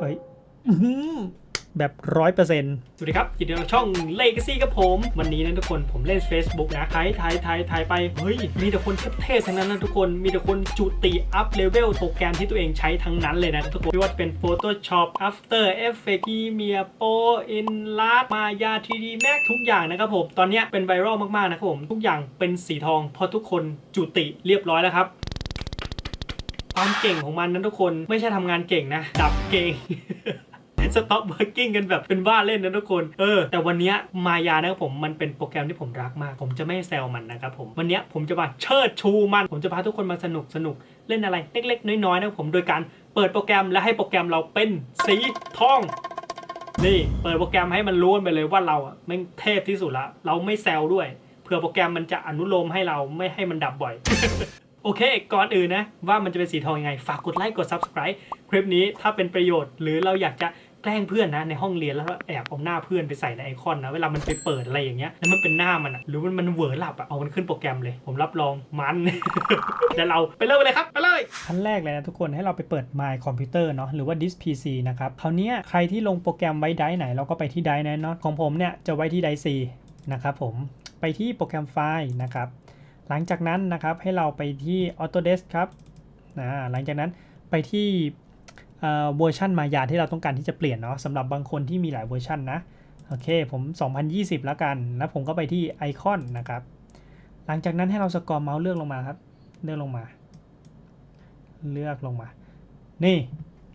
เอ้ยแบบร้อยเปอร์เซ็นต์สวัสดีครับยินดีต้อนรับช่อง Legacy กับผม วันนี้นะทุกคนผมเล่น Facebook นะถ่ายถ่ายถ่ายถ่ายไป เฮ้ย มีแต่คนเทพๆทั้งนั้นนะทุกคน มีแต่คนจุติอัพเลเวลโปรแกรมที่ตัวเองใช้ทั้งนั้นเลยนะทุกคน ไม่ว่าจะเป็น Photoshop After Effects Premiere Pro Enlarge Maya 3D Max ทุกอย่างนะครับผม ตอนนี้เป็นไวรัลมากๆนะครับผม ทุกอย่างเป็นสีทองเพราะทุกคนจุติเรียบร้อยแล้วครับ ความเก่งของมันนั้นทุกคนไม่ใช่ทำงานเก่งนะ ดับเก่งสต็อปเวิร์กิ้งกันแบบเป็นบ้าเล่นนะทุกคน เออ แต่วันนี้มายานะครับผมมันเป็นโปรแกรมที่ผมรักมาก ผมจะไม่แซวมันนะครับผม วันนี้ผมจะมาเชิดชูมัน ผมจะพาทุกคนมาสนุกสนุกเล่นอะไรเล็กๆ น้อยๆนะครับผมโดยการเปิดโปรแกรมและให้โปรแกรมเราเป็นสีทอง นี่เปิดโปรแกรมให้มันรู้นไปเลยว่าเราอะแม่งเทพที่สุดละ เราไม่แซวด้วยเผื่อโปรแกรมมันจะอนุโลมให้เราไม่ให้มันดับบ่อย โอเค ก่อนอื่นนะ ว่ามันจะเป็นสีทองยังไง ฝากกดไลค์ กด Subscribe คลิปนี้ถ้าเป็นประโยชน์ หรือเราอยากจะแกล้งเพื่อนนะ ในห้องเรียนแล้วแอบเอาหน้าเพื่อนไปใส่ในไอคอนนะ เวลามันไปเปิดอะไรอย่างเงี้ย แล้วมันเป็นหน้ามันอะหรือมันมันเหวอหลับอะเอามันขึ้นโปรแกรมเลย ผมรับรองมันเดี๋ยวเราไปเริ่มเลยครับ ไปเลย ขั้นแรกเลยนะทุกคนให้เราไปเปิด My Computer เนาะหรือว่า Disk PC นะครับคราวนี้ใครที่ลงโปรแกรมไว้ไดร์ไหนเราก็ไปที่ไดร์นั้นเนาะของผมเนี่ยจะไว้ที่ไดร์ C นะครับผมไปที่โปรแกรมไฟล์นะครับ หลังจากนั้นนะครับให้เราไปที่ Autodesk ครับอ่าหลังจากนั้นไปที่เอ่อเวอร์ชันมายาที่เราต้องการที่จะเปลี่ยนเนาะสำหรับบางคนที่มีหลายเวอร์ชันนะโอเคผม 2020 แล้วกัน แล้วผมก็ไปที่ไอคอนนะครับ หลังจากนั้นให้เราสกอร์เมาส์เลือกลงมาครับ เลือกลงมา เลือกลงมา นี่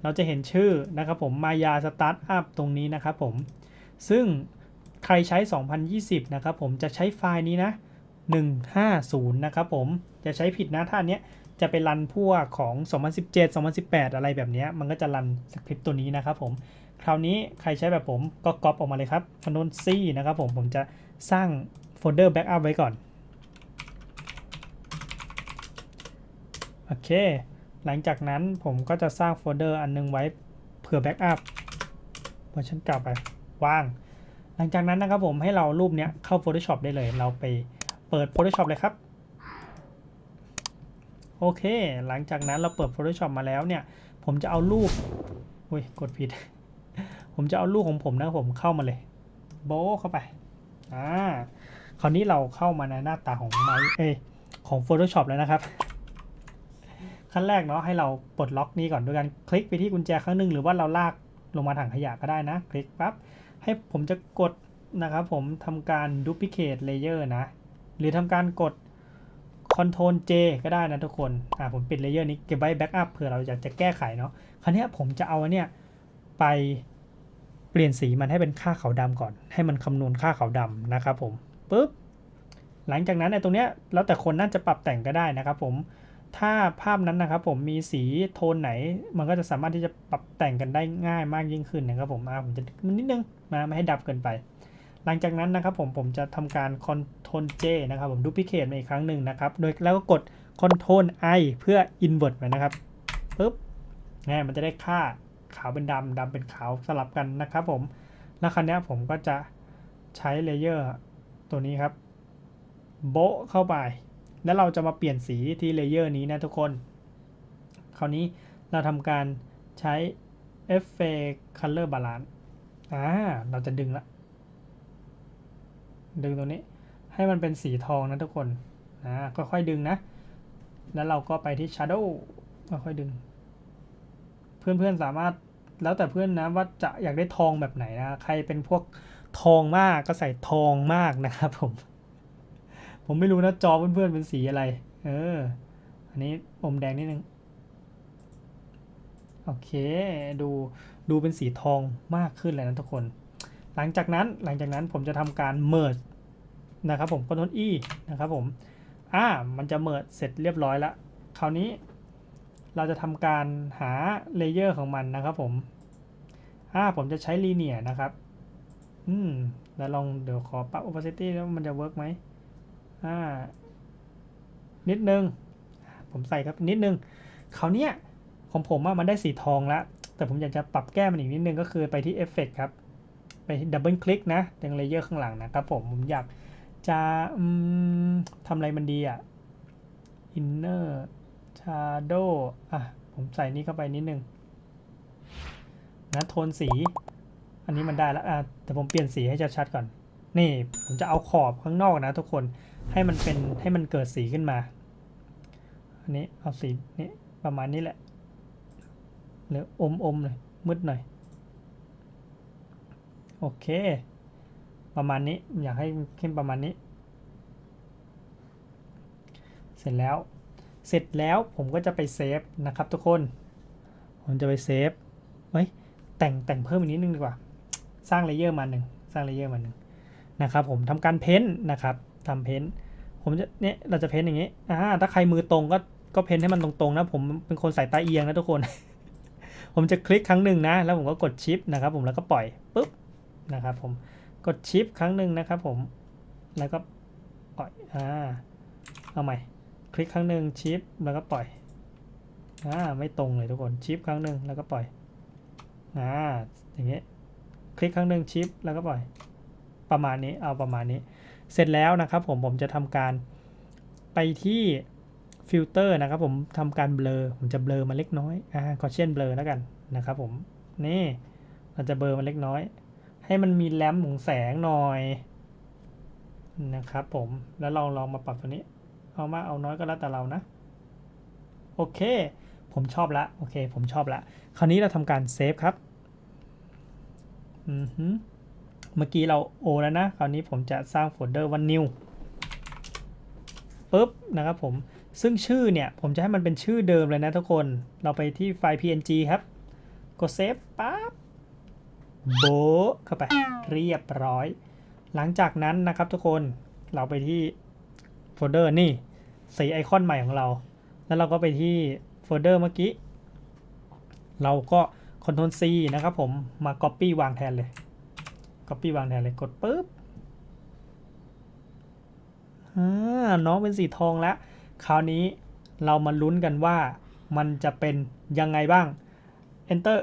เราจะเห็นชื่อนะครับผมมายาสตาร์ทอัพตรงนี้นะครับผม ซึ่งใครใช้ 2020 นะครับผมจะใช้ไฟล์นี้นะ 150 นะครับผมจะใช้ผิดนะถ้าอันเนี้ยจะไปรันพวกของ 2017 2018 อะไรแบบเนี้ยมันก็จะรันสคริปต์ตัวนี้นะครับผมคราวนี้ใครใช้แบบผมก็ก๊อปออกมาเลยครับ Ctrl C นะครับผมผมจะสร้างโฟลเดอร์แบ็กอัพไว้ก่อนโอเค หลังจากนั้นผมก็จะสร้างโฟลเดอร์อันนึงไว้เผื่อแบ็กอัพเวอร์ชันเก่าไปว่าง หลังจากนั้นนะครับผมให้เรารูปเนี้ยเข้า Photoshop ได้เลยเราไป ปิด Photoshop เลยครับ โอเค หลังจากนั้นเราเปิด Photoshop มาแล้วเนี่ย ผมจะเอารูปอุ้ยกดผิด ผมจะเอารูปของผมนะผมเข้ามาเลย โบเข้าไป อ่า คราวนี้เราเข้ามาในหน้าตาของไม้เอยของ Photoshop แล้วนะครับ ขั้นแรกเนาะให้เราปลดล็อกนี้ก่อนด้วยการคลิกไปที่กุญแจครั้งหนึ่งหรือว่าเราลากลงมาถังขยะก็ได้นะ คลิกปั๊บให้ผมจะกดนะครับผมทำการ duplicate layer นะ หรือทำการกด Ctrl J ก็ได้นะทุกคน อ่าผมปิดเลเยอร์นี้เก็บไว้แบ็กอัพเผื่อเราอยากจะแก้ไขเนาะ คราวนี้ผมจะเอาเนี้ยไปเปลี่ยนสีมันให้เป็นค่าขาวดำก่อน ให้มันคำนวณค่าขาวดำนะครับผมปุ๊บ หลังจากนั้นในตรงเนี้ยแล้วแต่คนน่าจะปรับแต่งก็ได้นะครับผม ถ้าภาพนั้นนะครับผมมีสีโทนไหน มันก็จะสามารถที่จะปรับแต่งกันได้ง่ายมากยิ่งขึ้นนะครับผม อ่าผมจะนิดนึงมาไม่ให้ดับเกินไป หลังจากนั้นนะครับผมผมจะทำการ Ctrl J นะครับผมดูพิเคทมาอีกครั้งหนึ่งนะครับ โดยแล้วก็กด Ctrl I เพื่อ invert ไปนะครับปุ๊บนี่มันจะได้ค่าขาวเป็นดำดำเป็นขาวสลับกันนะครับผม แล้วครั้นี้ผมก็จะใช้เลเยอร์ตัวนี้ครับ โบะเข้าไป แล้วเราจะมาเปลี่ยนสีที่เลเยอร์นี้นะทุกคน คราวนี้เราทำการใช้ Effect Color Balance อ่าเราจะดึงละ ดึงตรงนี้ให้มันเป็นสีทองนะทุกคนนะค่อยๆดึงนะ แล้วเราก็ไปที่ Shadow ค่อยๆดึง เพื่อนๆสามารถแล้วแต่เพื่อนนะว่าจะอยากได้ทองแบบไหนนะใครเป็นพวกทองมากก็ใส่ทองมากนะครับผม ผมไม่รู้นะจอเพื่อนๆเป็นสีอะไร เออ อันนี้อมแดงนิดนึงโอเค ดูดูเป็นสีทองมากขึ้นเลยนะทุกคน หลังจากนั้นหลังจากนั้นผมจะทำการ merge นะครับผม Ctrl E นะครับผม อ่า มันจะ merge เสร็จเรียบร้อยแล้ว คราวนี้เราจะทำการหาเลเยอร์ของมันนะครับผม อ่า ผมจะใช้ linear นะครับ อืม แล้วลองเดี๋ยวขอปรับ opacity แล้วมันจะเวิร์กไหมอ่า นิดนึง ผมใส่ครับนิดนึง คราวนี้ของผมอะมันได้สีทองแล้ว แต่ผมอยากจะปรับแก้มันอีกนิดนึงก็คือไปที่ Effect ครับ ไปดับเบิลคลิกนะตรงเลเยอร์ข้างหลังนะครับผมผมอยากจะทำอะไรมันดีอะ Inner Shadow อะ ผมใส่นี่เข้าไปนิดนึงนะโทนสี อันนี้มันได้แล้วอะแต่ผมเปลี่ยนสีให้ชัดๆก่อน นี่ผมจะเอาขอบข้างนอกนะทุกคนให้มันเป็นให้มันเกิดสีขึ้นมา อันนี้เอาสีนี้ประมาณนี้แหละหรืออมอมๆเลยมืดหน่อย โอเค ประมาณนี้อยากให้เข้มประมาณนี้ เสร็จแล้ว เสร็จแล้วผมก็จะไปเซฟนะครับทุกคน ผมจะไปเซฟเฮ้ยแต่งแต่งเพิ่มอีกนิดนึงดีกว่า สร้างเลเยอร์มาหนึ่งสร้างเลเยอร์มาหนึ่งนะครับผมทำการเพ้นท์นะครับทำเพ้นท์ผมจะเนี่ยเราจะเพ้นท์อย่างนี้อ่าถ้าใครมือตรงก็ก็เพ้นท์ให้มันตรงๆนะผมเป็นคนสายตาเอียงนะทุกคน ผมจะคลิกครั้งหนึ่งนะ แล้วผมก็กดชิปนะครับผมแล้วก็ปล่อยปุ๊บ นะครับผมกดชิปครั้งหนึ่งนะครับผมแล้วก็ปล่อยอ่าเอาใหม่ คลิกครั้งหนึ่งชิปแล้วก็ปล่อยอ่าไม่ตรงเลยทุกคนชิปครั้งหนึ่งแล้วก็ปล่อยอ่าอย่างเงี้ยคลิกครั้งหนึ่งชิปแล้วก็ปล่อย ประมาณนี้เอาประมาณนี้ เสร็จแล้วนะครับผมผมจะทำการไปที่ฟิลเตอร์นะครับผมทำการเบลอผมจะเบลอมาเล็กน้อยอ่าขอเช่นเบลอแล้วกันนะครับผมนี่เราจะเบลอมาเล็กน้อย ให้มันมีแลมของแสงหน่อยนะครับผมแล้วเราลองมาปรับตัวนี้ เอามากเอาน้อยก็แล้วแต่เรานะ โอเค ผมชอบละ โอเค ผมชอบละ คราวนี้เราทำการเซฟครับอือฮึเมื่อกี้เราโอแล้วนะ คราวนี้ผมจะสร้างโฟลเดอร์ว่า new ปุ๊บนะครับผม ซึ่งชื่อเนี่ย ผมจะให้มันเป็นชื่อเดิมเลยนะทุกคน เราไปที่ไฟล์ png ครับ กดเซฟปั๊บ โบเข้าไปเรียบร้อย หลังจากนั้นนะครับทุกคนเราไปที่โฟลเดอร์นี่สีไอคอนใหม่ของเรา แล้วเราก็ไปที่โฟลเดอร์เมื่อกี้ เราก็ Ctrl C นะครับผมมา Copy วางแทนเลย Copy วางแทนเลยกดปุ๊บอ่าน้องเป็นสีทองแล้ว คราวนี้เรามาลุ้นกันว่ามันจะเป็นยังไงบ้าง Enter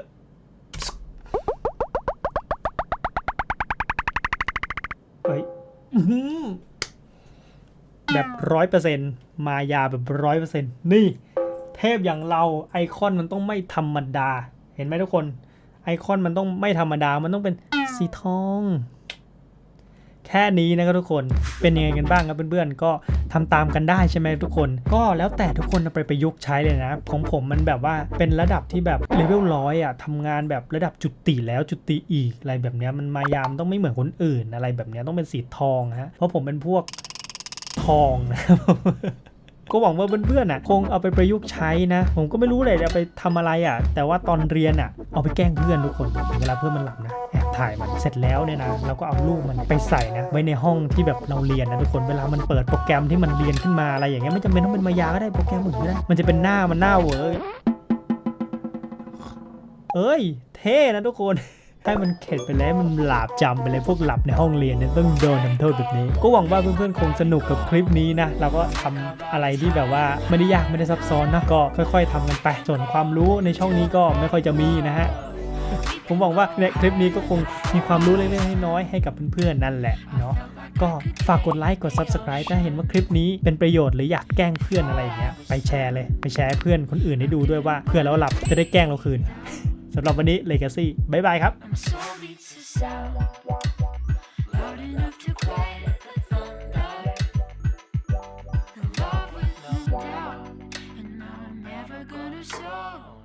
แบบร้อยเปอร์เซ็นต์มายาแบบร้อยเปอร์เซ็นต์นี่ เทพอย่างเราไอคอนมันต้องไม่ธรรมดา เห็นไหมทุกคน ไอคอนมันต้องไม่ธรรมดา มันต้องเป็นสีทองแค่นี้นะครับทุกคนเป็นยังไงกันบ้างครับเพื่อนๆก็ทำตามกันได้ใช่ไหมทุกคน ก็แล้วแต่ทุกคนเอาไปประยุกต์ใช้เลยนะของผมมันแบบว่าเป็นระดับที่แบบเลเวลร้อยอะทำงานแบบระดับจุดติแล้วจุดติอีกอะไรแบบนี้มันมายามต้องไม่เหมือนคนอื่นอะไรแบบนี้ต้องเป็นสีทองฮะเพราะผมเป็นพวกทองนะครับก็หวังว่าเพื่อนๆน่ะคงเอาไปประยุกต์ใช้นะ ผมก็ไม่รู้เลยจะไปทำอะไรอะ แต่ว่าตอนเรียนอะเอาไปแกล้งเพื่อนทุกคนเวลาเพื่อนมันหลับนะ ถ่ายมันเสร็จแล้วเนี่ยนะเราก็เอารูปมันไปใส่นะไว้ในห้องที่แบบเราเรียนนะทุกคนเวลามันเปิดโปรแกรมที่มันเรียนขึ้นมาอะไรอย่างเงี้ยไม่จำเป็นต้องเป็นมายาก็ได้โปรแกรมอื่นก็ได้มันจะเป็นหน้ามันหน้าเวอร์เอ้ย เท่นะทุกคนให้มันเข็ดไปแล้วมันหลาบจำไปเลยพวกหลับในห้องเรียนเนี่ยต้องโดนทำโทษแบบนี้ ก็หวังว่าเพื่อนๆคงสนุกกับคลิปนี้นะเราก็ทำอะไรที่แบบว่าไม่ได้ยากไม่ได้ซับซ้อนนะก็ค่อย ๆทำกันไปส่วนความรู้ในช่องนี้ก็ไม่ค่อยจะมีนะฮะ ผมหวังว่าในคลิปนี้ก็คงมีความรู้เล็กๆน้อยๆให้กับเพื่อนๆนั่นแหละเนาะก็ฝากกดไลค์กด Subscribe ถ้าเห็นว่าคลิปนี้เป็นประโยชน์หรืออยากแกล้งเพื่อนอะไรอย่างเงี้ยไปแชร์เลยไปแชร์ให้เพื่อนคนอื่นให้ดูด้วยว่าเพื่อนเราหลับจะได้แกล้งเราคืนสำหรับวันนี้ Legacy บ๊ายบายครับ